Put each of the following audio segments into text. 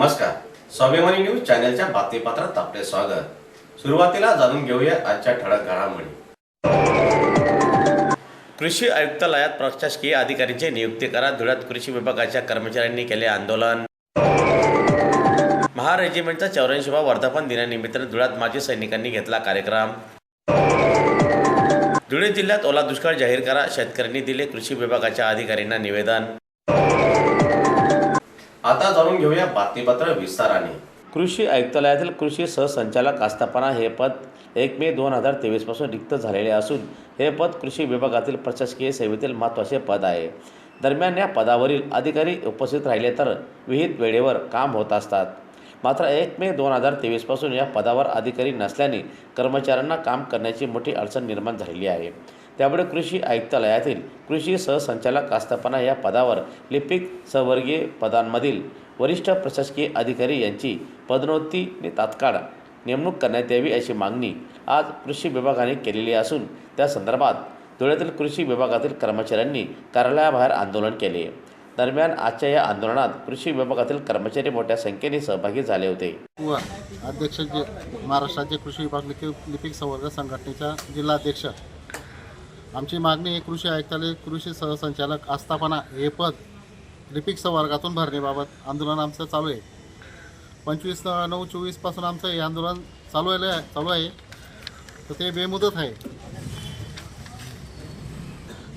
नमस्कार. स्वाभिमानी न्यूज चॅनलच्या बातमीपत्रात आपले स्वागत. सुरुवातीला जाणून घेऊया आजच्या ठळक घडामोडी. कृषी आयुक्तालयात प्रशासकीय अधिकाऱ्यांची नियुक्ती करा धुळ्यात कृषी विभागाच्या कर्मचाऱ्यांनी केले आंदोलन. महा रेजिमेंटचा चौऱ्याऐंशीवा वर्धापन दिनानिमित्त धुळ्यात माजी सैनिकांनी घेतला कार्यक्रम. धुळे जिल्ह्यात ओला दुष्काळ जाहीर करा शेतकऱ्यांनी दिले कृषी विभागाच्या अधिकाऱ्यांना निवेदन. आता जाणून घेऊया बातमीपत्र विस्ताराने. कृषी आयुक्तालयातील कृषी सहसंचालक आस्थापना हे पद एक मे दोन हजार तेवीसपासून रिक्त झालेले असून हे पद कृषी विभागातील प्रशासकीय सेवेतील महत्त्वाचे पद आहे. दरम्यान या पदावरील अधिकारी उपस्थित राहिले तर विहित वेळेवर काम होत असतात. मात्र एक मे दोन हजार तेवीसपासून या पदावर अधिकारी नसल्याने कर्मचाऱ्यांना काम करण्याची मोठी अडचण निर्माण झालेली आहे. त्यामुळे कृषी आयुक्तालयातील कृषी सहसंचालक आस्थापना या पदावर लिपिक सहवर्गीय पदांमधील वरिष्ठ प्रशासकीय अधिकारी यांची पदोन्नती तात्काळ नेमणूक करण्यात यावी अशी मागणी आज कृषी विभागाने केलेली असून त्या संदर्भात धुळ्यातील कृषी विभागातील कर्मचाऱ्यांनी कार्यालयाबाहेर आंदोलन केले. दरम्यान आजच्या या आंदोलनात कृषी विभागातील कर्मचारी मोठ्या संख्येने सहभागी झाले होते. अध्यक्ष जे महाराष्ट्राचे कृषी विभाग लिपिक लिपिक संवर्ग संघटनेच्या जिल्हाध्यक्ष आमची मागणी आहे कृषी आयुक्तालय कृषी सहसंचालक आस्थापना हे पद लिपिक संवर्गातून भरण्याबाबत आंदोलन आमचं चालू आहे. पंचवीस नऊ चोवीसपासून आमचं हे आंदोलन चालू आहे चालू आहे. तर ते बेमुदत आहे.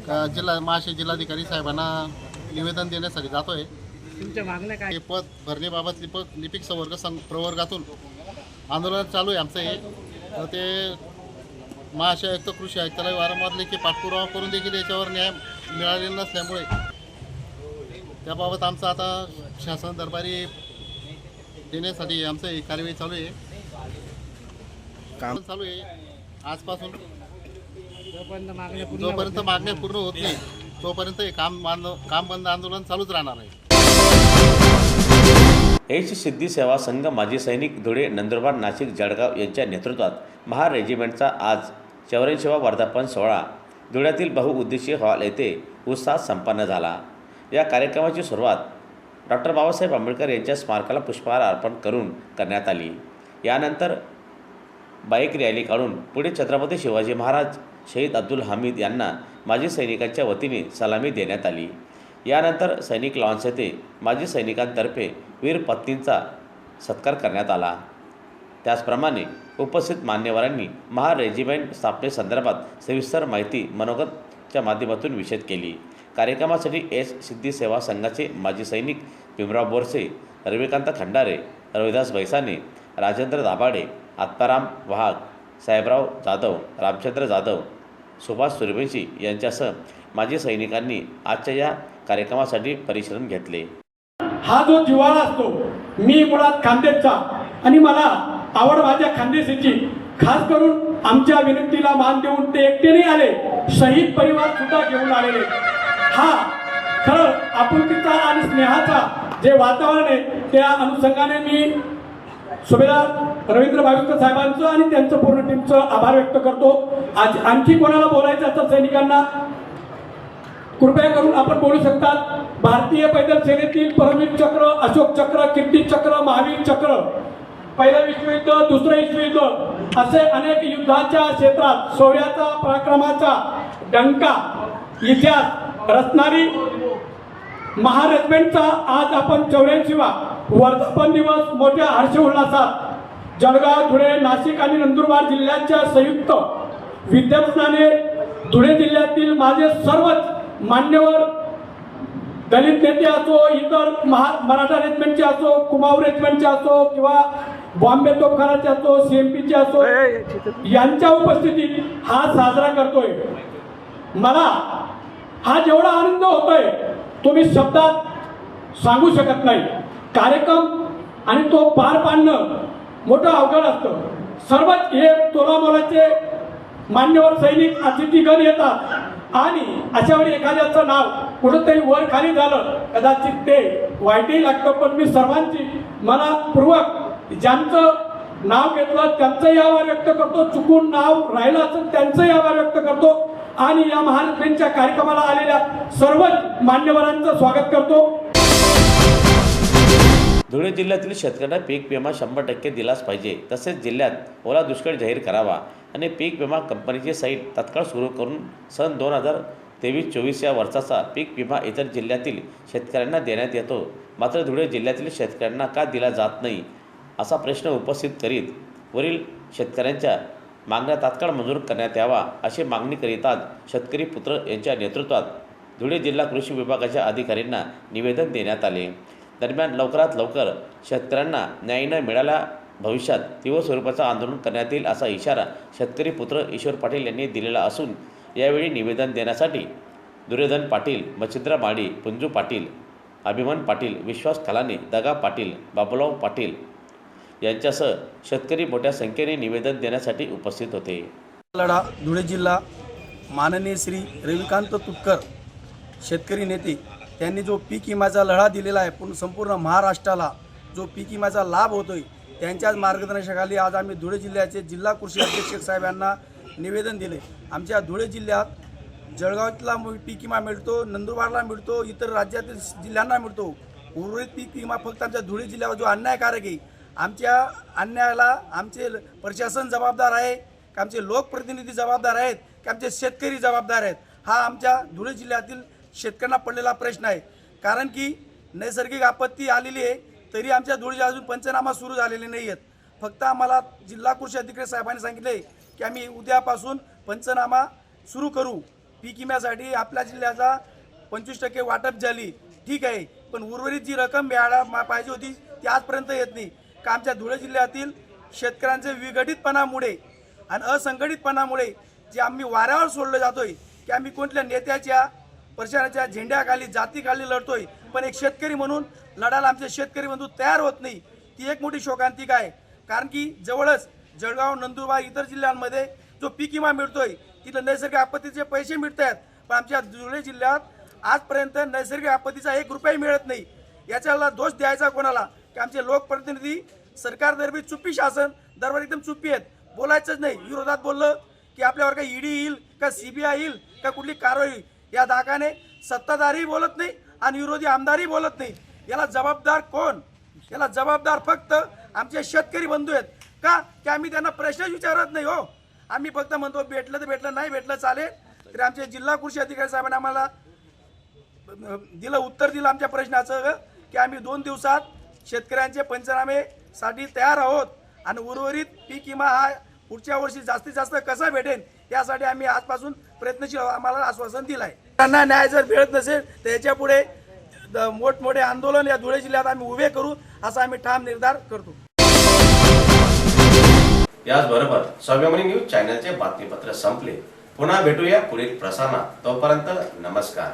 का जिल्हा महाशय जिल्हाधिकारी साहेबांना निवेदन देण्यासाठी जातो आहे तुमच्या मागण्या काय? हे पद भरण्याबाबत लिपक लिपिक संवर्ग संघ प्रवर्गातून आंदोलन चालू आहे आमचं हे. तर ते महाशय आयुक्त कृषी आयुक्तालय वारंवार लेखी पाठपुरावा करून देखील याच्यावर न्याय मिळालेला नसल्यामुळे त्याबाबत आमचं आता शासन दरबारी देण्यासाठी आमचं ही कार्यवाही चालू आहे. काम चालू आहे. आजपासून जोपर्यंत मागण्या पूर्ण जोपर्यंत मागण्या पूर्ण होत नाही तोपर्यंत हे काम बांध काम बंद आंदोलन चालूच राहणार आहे. एच सिद्धी सेवा संघ माजी सैनिक धुळे नंदुरबार नाशिक जळगाव यांच्या नेतृत्वात महार रेजिमेंटचा आज चौऱ्याऐंशीवा वर्धापन सोहळा धुळ्यातील बहुउद्देशीय हॉल येथे उत्साहात संपन्न झाला. या कार्यक्रमाची सुरुवात डॉक्टर बाबासाहेब आंबेडकर यांच्या स्मारकाला पुष्पहार अर्पण करून करण्यात आली. यानंतर बाईक रॅली काढून पुढे छत्रपती शिवाजी महाराज शहीद अब्दुल हमीद यांना माजी सैनिकांच्या वतीने सलामी देण्यात आली. यानंतर सैनिक लॉन्स येथे माजी सैनिकांतर्फे वीर पत्नींचा सत्कार करण्यात आला. त्याचप्रमाणे उपस्थित मान्यवरांनी महार रेजिमेंट स्थापनेसंदर्भात सविस्तर माहिती मनोगतच्या माध्यमातून विषद केली. कार्यक्रमासाठी एस. सिद्धी सेवा संघाचे माजी सैनिक भीमराव बोरसे रविकांत खंडारे रविदास बैसाने राजेंद्र दाभाडे आत्माराम वाघ साहेबराव जाधव रामचंद्र जाधव सुभाष सूर्यवंशी यांच्यासह माजी सैनिकांनी आजच्या या कार्यक्रमासाठी परिश्रम घेतले. हा जो जिवाळा असतो मी मुळात खानदेशचा आणि मला आवड माझ्या खानदेशाची खास करून आमच्या विनंतीला मान देऊन ते एकटेने आले शहीद परिवार सुद्धा घेऊन आलेले. हा खरं आपुलकीचा आणि स्नेहाचा जे वातावरण आहे त्या अनुषंगाने मी सुभेदार रवींद्र भाविकर साहेबांचं आणि त्यांचं पूर्ण टीमचं आभार व्यक्त करतो. आज आणखी कोणाला बोलायचं असतं सैनिकांना? कृपया करून आपण बोलू शकतात. भारतीय पैदल सेनेतील परमवीर चक्र अशोक चक्र कीर्ती चक्र महावीर चक्र. पहिलं विश्वयुद्ध दुसरं विश्वयुद्ध. असे अनेक युद्धाच्या क्षेत्रात शौर्याचा पराक्रमाचा डंका इतिहास रचणारी महारेजमेंटचा आज आपण चौऱ्याऐंशीवा वर्धापन दिवस मोठ्या हर्षोल्लासात. जळगाव धुळे नाशिक आणि नंदुरबार जिल्ह्यांच्या संयुक्त विद्यापीठाने धुळे जिल्ह्यातील माझे सर्वच मान्यवर दलित नेते असो इतर महा मराठा रेजिमेंटचे असो कुमाऊ रेजिमेंटचे असो किंवा बॉम्बे तोफखानाचे असो सीएमपीचे असो यांच्या उपस्थितीत हा साजरा करतोय. मला हा जेवढा आनंद होतोय तो मी शब्दात सांगू शकत नाही. कार्यक्रम आणि तो पार पाडणं मोठं अवघड असतं. सर्वच हे तोलामोलाचे मान्यवर सैनिक अतिथीगण येतात. आणि अशा वेळी एखाद्याचं नाव कुठंतरी वर खाली झालं कदाचित ते वाईटही लागतं पण मी सर्वांची मनापूर्वक ज्यांचं नाव घेतलं त्यांचंही आभार व्यक्त करतो चुकून नाव राहिलं असेल त्यांचंही आभार व्यक्त करतो. आणि या महाराष्ट्रांच्या कार्यक्रमाला आलेल्या सर्वच मान्यवरांचं स्वागत करतो. धुळे जिल्ह्यातील शेतकऱ्यांना पीक विमा शंभर टक्के दिलाच पाहिजे. तसेच जिल्ह्यात ओला दुष्काळ जाहीर करावा आणि पीक विमा कंपनीची साईट तात्काळ सुरू करून सन दोन हजार तेवीस चोवीस या वर्षाचा पीक विमा इतर जिल्ह्यातील शेतकऱ्यांना देण्यात येतो. मात्र धुळे जिल्ह्यातील शेतकऱ्यांना का दिला जात नाही? असा प्रश्न उपस्थित करीत वरील शेतकऱ्यांच्या मागण्या तात्काळ मंजूर करण्यात यावा अशी मागणी करीतात शेतकरी पुत्र यांच्या नेतृत्वात. धुळे जिल्हा कृषी विभागाच्या अधिकाऱ्यांना निवेदन देण्यात आले. दरम्यान लवकरात लवकर शेतकऱ्यांना न्याय न मिळाल्या भविष्यात तीव्र स्वरूपाचं आंदोलन करण्यात येईल असा इशारा शेतकरी पुत्र ईश्वर पाटील यांनी दिलेला असून यावेळी निवेदन देण्यासाठी दुर्योधन पाटील मच्छिंद्र माडी पुंजू पाटील अभिमान पाटील विश्वास खलाने दगा पाटील बाबुराव पाटील यांच्यासह शेतकरी मोठ्या संख्येने निवेदन देण्यासाठी उपस्थित होते. लढा धुळे जिल्हा माननीय श्री रविकांत तुपकर शेतकरी नेते त्यांनी जो पीक विम्याचा लढा दिलेला आहे पूर्ण संपूर्ण महाराष्ट्राला जो पीक विम्याचा लाभ होतोय त्यांच्याच मार्गदर्शनाखाली आज आम्ही धुळे जिल्ह्याचे जिल्हा कृषी अधीक्षक साहेब यांना निवेदन दिले. आमच्या धुळे जिल्ह्यात जळगावातला मु- पीक विमा मिळतो नंदुरबारला मिळतो इतर राज्यातील जिल्ह्यांना मिळतो. उर्वरित पीक विमा फक्त आमच्या धुळे जिल्ह्यावर जो अन्यायकारक आहे आमच्या अन्यायाला आमचे प्रशासन जबाबदार आहे का आमचे लोकप्रतिनिधी जबाबदार आहेत की आमचे शेतकरी जबाबदार आहेत हा आमच्या धुळे जिल्ह्यातील शेतकऱ्यांना पडलेला प्रश्न आहे. कारण की नैसर्गिक आपत्ती आलेली आहे तरी आमच्या धुळे अजून पंचनामा सुरू झालेले नाही आहेत फक्त आम्हाला जिल्हा कृषी अधिकारी साहेबांनी सांगितले की आम्ही उद्यापासून पंचनामा सुरू करू. पीक विम्यासाठी आपल्या जिल्ह्याचा पंचवीस टक्के वाटप झाली. ठीक आहे पण उर्वरित जी रक्कम मिळायला मा- पाहिजे होती ती आजपर्यंत येत नाही. का आमच्या धुळे जिल्ह्यातील शेतकऱ्यांचे विघटितपणामुळे आणि असंघटितपणामुळे जे आम्ही वाऱ्यावर सोडलं जातोय की आम्ही कोणत्या नेत्याच्या प्रचाराच्या झेंड्याखाली जातीखाली लढतोय पण एक शेतकरी म्हणून लढायला आमचे शेतकरी बंधू तयार होत नाही ती एक मोठी शोकांतिका आहे. कारण की जवळच जळगाव नंदुरबार इतर जिल्ह्यांमध्ये जो पीक विमा मिळतोय तिथं नैसर्गिक आपत्तीचे पैसे मिळत आहेत. पण आमच्या धुळे जिल्ह्यात आजपर्यंत नैसर्गिक आपत्तीचा एक रुपया मिळत नाही. याच्याला दोष द्यायचा कोणाला? की आमचे लोकप्रतिनिधी सरकारदरबी चुप्पी शासन दरबार एकदम चुप्पी आहेत. बोलायचंच नाही. विरोधात बोललं की आपल्यावर काही ईडी येईल का सीबीआय येईल का कुठली कारवाई होईल? या धाकाने सत्ताधारी बोलत नाही आणि विरोधी आमदारही बोलत नाही. याला जबाबदार कोण? याला जबाबदार फक्त आमचे शेतकरी बंधू आहेत. का? की आम्ही त्यांना प्रश्नच विचारत नाही हो. आम्ही फक्त म्हणतो भेटलं तर भेटलं नाही भेटलं चालेल. तरी आमचे जिल्हा कृषी अधिकारी साहेबांनी आम्हाला दिलं उत्तर दिलं आमच्या प्रश्नाचं की आम्ही दोन दिवसात शेतकऱ्यांचे पंचनामेसाठी तयार आहोत. आणि उर्वरित पीक विमा हा पुढच्या वर्षी जास्तीत जास्त कसा भेटेल यासाठी आम्ही आजपासून प्रयत्नशील आम्हाला आश्वासन दिलं आहे त्यांना न्याय जर मिळत नसेल तर याच्या मोठमोठे आंदोलन या धुळे जिल्ह्यात आम्ही उभे करू असा आम्ही ठाम निर्धार करतो. याचबरोबर स्वाभिमानी न्यूज चॅनलचे बातमीपत्र संपले. पुन्हा भेटूया पुढील प्रसारणात. तोपर्यंत नमस्कार.